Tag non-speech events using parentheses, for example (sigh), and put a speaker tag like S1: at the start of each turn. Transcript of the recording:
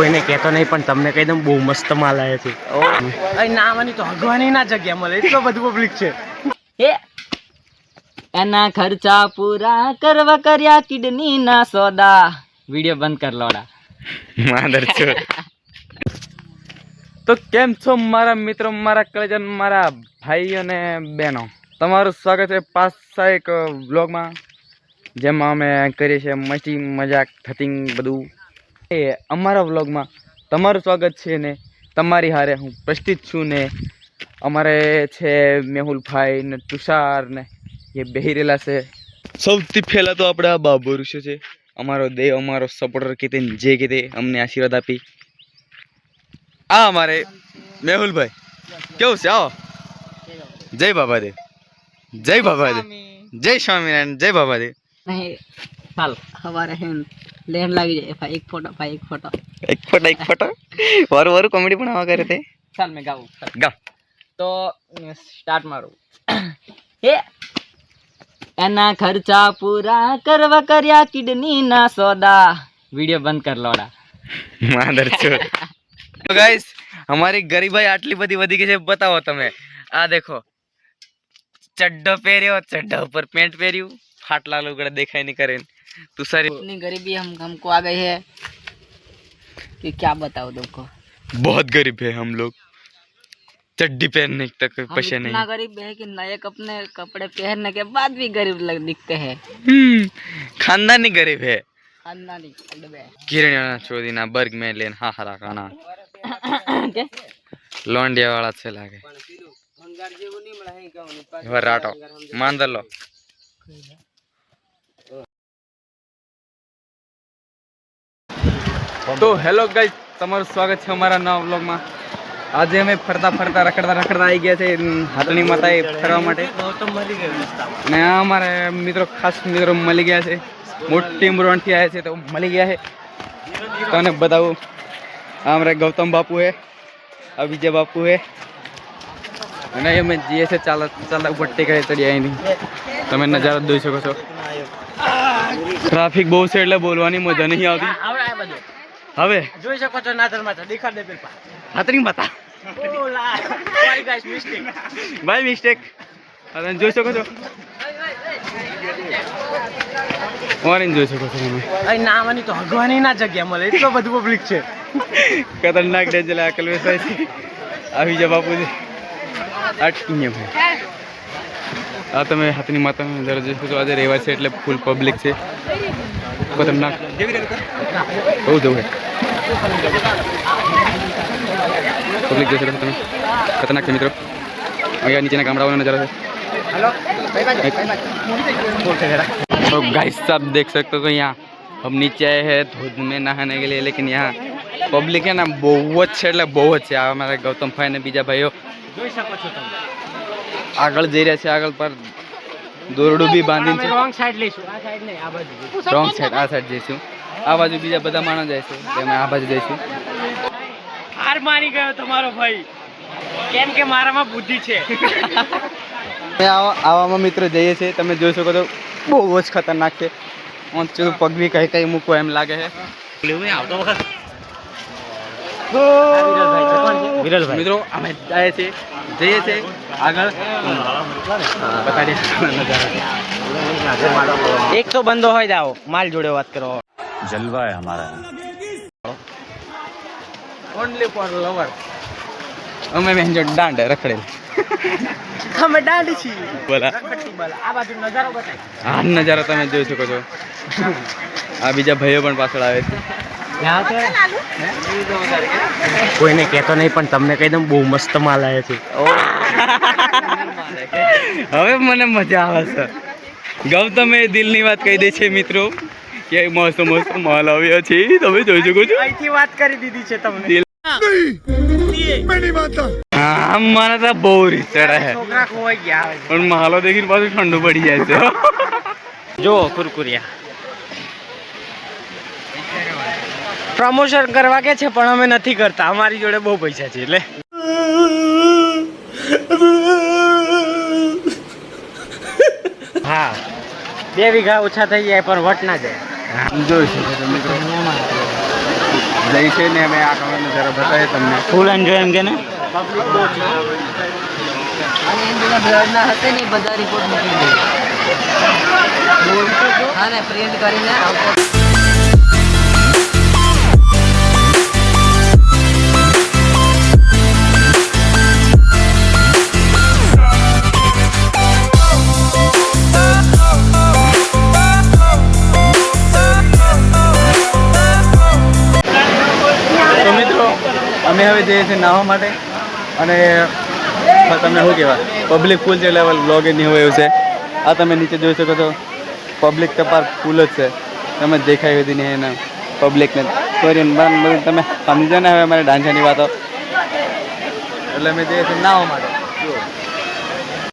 S1: કોઈને કહેતો નહીં પણ તમને કહી દઉં બહુ મસ્ત માલ આવ્યો છે અહીં નામની તો હગવાની ના જગ્યા મળે. એટલો બધું પબ્લિક છે.
S2: એ એના ખર્ચા પૂરા કરવા કર્યા કિડની ના સોદા. વિડિયો બંધ કર લોડા.
S1: માદર છો. તો કેમ છો મારા મિત્રો મારા કલેજન મારા ભાઈ અને બહેનો? તમારું સ્વાગત છે પાછા એક બ્લોગમાં જેમાં અમે કરીએ છીએ મસ્તી મજાક થતી બધું. એ અમારા વ્લોગમાં તમારું સ્વાગત છે ને તમારી હારે હું પ્રસ્તિત છું ને અમારે છે મેહુલભાઈ ને તુષાર ને એ બેહી છે. સૌથી પહેલાં તો આપણે આ બાબુ ઋષિ છે. અમારો દેવ અમારો સપોર્ટર કીધે જે કીધે અમને આશીર્વાદ આપી. આ અમારે મેહુલભાઈ. કેવું છે? આવો. જય બાબાદેવ. જય બાબાદેવ. જય સ્વામિનારાયણ. જય
S2: નહીં ચાલ હે લેન લાગી જાય. ભાઈ એક ફોટો ભાઈ એક ફોટો.
S1: એક ફોટો એક ફોટો? વારું વારું કોમેડી પણ આવા કરે તે?
S2: ચાલ મેં ગાવું.
S1: ગા
S2: તો સ્ટાર્ટ મારું. (clears throat) હે? એના ખર્ચા પૂરા કરવા કર્યા કિડની ના સોદા. વિડિયો બંધ કર લોડા.
S1: માદર છો. તો ગાઈસ અમારી ગરીબાઈ આટલી બધી વધી ગઈ છે બતાવો તમે. આ દેખો. ચડ્ડો પહેર્યો ચડ્ડા ઉપર પેન્ટ પહેર્યું. ફાટલા લુગડા દેખાય નહીં કરે तो सर
S2: इतनी गरीबी हम हमको आ गई है कि क्या बताओ तुमको?
S1: बहुत गरीब है हम लोग। चड्डी पहनने तक पैसे नहीं इतना
S2: गरीब है कि नए अपने कपड़े पहनने के बाद भी गरीब लग दिखते हैं।
S1: हम्म, खानदानी गरीब है।
S2: खानदानी
S1: किरण छोड़ी ना बर्ग में लेन
S2: हा हरा
S1: खाना लौंडिया वाला से लागे। राटो मान लो। તો હેલો ગાઈઝ તમારું સ્વાગત છે અમારા નવા વ્લોગમાં. આજે અમે ફરતા ફરતા, રખડતા રખડતા આવી ગયા છે હાથણી માતાએ ફરવા માટે. અને અમારે મિત્રો, ખાસ મિત્રો મળી ગયા છે. મોટી ઉમરણથી આવ્યા છે, તો મળી ગયા છે. તને બતાવું. અમારે ગૌતમ બાપુ હે, આ વિજય બાપુ હે. અને અમે જઈએ છીએ ચાલ ચાલતા ઉપર ટેકાઈ ચડી અહીંની તમે નજારો જોઈ શકો છો. ટ્રાફિક બહુ છે એટલે બોલવાની મજા નહીં આવતી. હવે?
S2: જોઈ શકો છો નાદર માતા દેખાડ દે પેલા
S1: હાથની માતા
S2: ઓલા sorry guys mistake
S1: by mistake હવે જોઈ શકો છો? ઓરેન્જ જોઈ શકો છો તમે?
S2: અહીં નામની તો ભગવાની ના જગ્યા મળે. એટલો બધું પબ્લિક છે.
S1: ખતરનાક ડેન્જર આ કલ્વેશ આવી જા બાપુજી. અટકીને ભાઈ. આ તમે હાથની માતાનો નજારો જોઈ શકો છો આજે રહેવા છે એટલે ફૂલ પબ્લિક છે ખતરનાક બહુ જવું છે પબ્લિક જોઈ શકો છો તમે ખતરનાક છે મિત્રો અહીંયા નીચેના ગામડાઓનો નજારો છે तो गाइस आप देख सकते हो कि यहाँ हम नीचे आए हैं धूध में नहाने के लिए लेकिन यहाँ पब्लिक है ना बहुत છે એટલે બહુ જ છે આ અમારા ગૌતમભાઈ ને બીજા ભાઈઓ
S2: જોઈ શકો છો તમે
S1: આગળ જઈ રહ્યા છે આગળ પર દોરડું બી બાંધીને છે.
S2: રોંગ સાઈડ લઈશું. આ સાઈડ નહીં આ બાજુ
S1: રોંગ સાઈડ આ સાઈડ જઈશું. આ બાજુ બીજા બધા માણસ જાય છે અમે આ બાજુ જઈશું.
S2: હાર માની ગયો તમારો ભાઈ. કેમ કે મારામાં બુદ્ધિ છે.
S1: આવામાં મિત્રો જઈએ છીએ તમે જોઈ શકો તો બહુ જ ખતરનાક છે. ઊંચું પગ બી કઈ કઈ મૂકવા એમ લાગે છે.
S2: આવતો વખત.
S1: વિરલભાઈ મિત્રો અમે જાય છે જઈએ છે આગળ.
S2: એક તો બંદો હોય જાઓ માલ જોડે વાત કરો.
S3: જલવા હે હમારા
S1: ઓનલી ફોર લવર અમે બેન જો દાંડ રખડેલ.
S2: અમે દાંડ છીએ.
S1: બોલા.
S2: આ બાજુ નજારો બતાય.
S1: હા નજારો તમે જોઈ શકો છો. આ બીજા ભાઈઓ પણ પાછળ આવે છે. કોઈને કહેતો નહીં પણ તમને કહી દઉં બહુ મસ્ત માલ આવે છે હવે મને મજા આવે છે. ગૌતમે દિલની વાત કહી દે છે મિત્રો કે મસ્ત મસ્ત માલ આવ્યો છે. તમે જોઈ શકો છો.
S2: અહીંથી વાત કરી દીધી છે તમને.
S1: દિલ હા. મને તો બહુ રીત ચડે છે
S2: છોકરા ખોવાઈ ગયા આવે
S1: પણ માલો દેખીને પાછું ઠંડુ પડી જાય છે.
S2: જો કુરકુરિયા. પ્રમોશન કરવા કે છે પણ અમે નથી કરતા. અમારી જોડે બહુ પૈસા છે એટલે. હા. બે વીઘા ઓછા થઈ જાય પણ વટ ના જાય.
S1: જોઈ શકો છો મિત્રો. જઈ છે ને અમે આ કમરનો જરા બતાવીએ તમને.
S4: ફૂલ એન્જોય એમ કે ને? અને એમ બધા બ્લડના હશે ને બધા રિપોર્ટ મૂકી દે. હા ને પ્રિન્ટ કરીને આવતો.
S1: અમે હવે જઈએ છીએ નાહવા માટે. અને તમને શું કહેવાય પબ્લિક પુલ છે લેવલ હવે નહીં હોય એવું છે. આ તમે નીચે જોઈ શકો છો. પબ્લિક તપાર પુલ જ છે. તમે જ દેખાય હતી નહીં એના પબ્લિકને કોરિયન બધું તમે સમજો ને હવે અમારે ડાન્સરની વાતો. એટલે અમે જઈએ છીએ નાહવા માટે.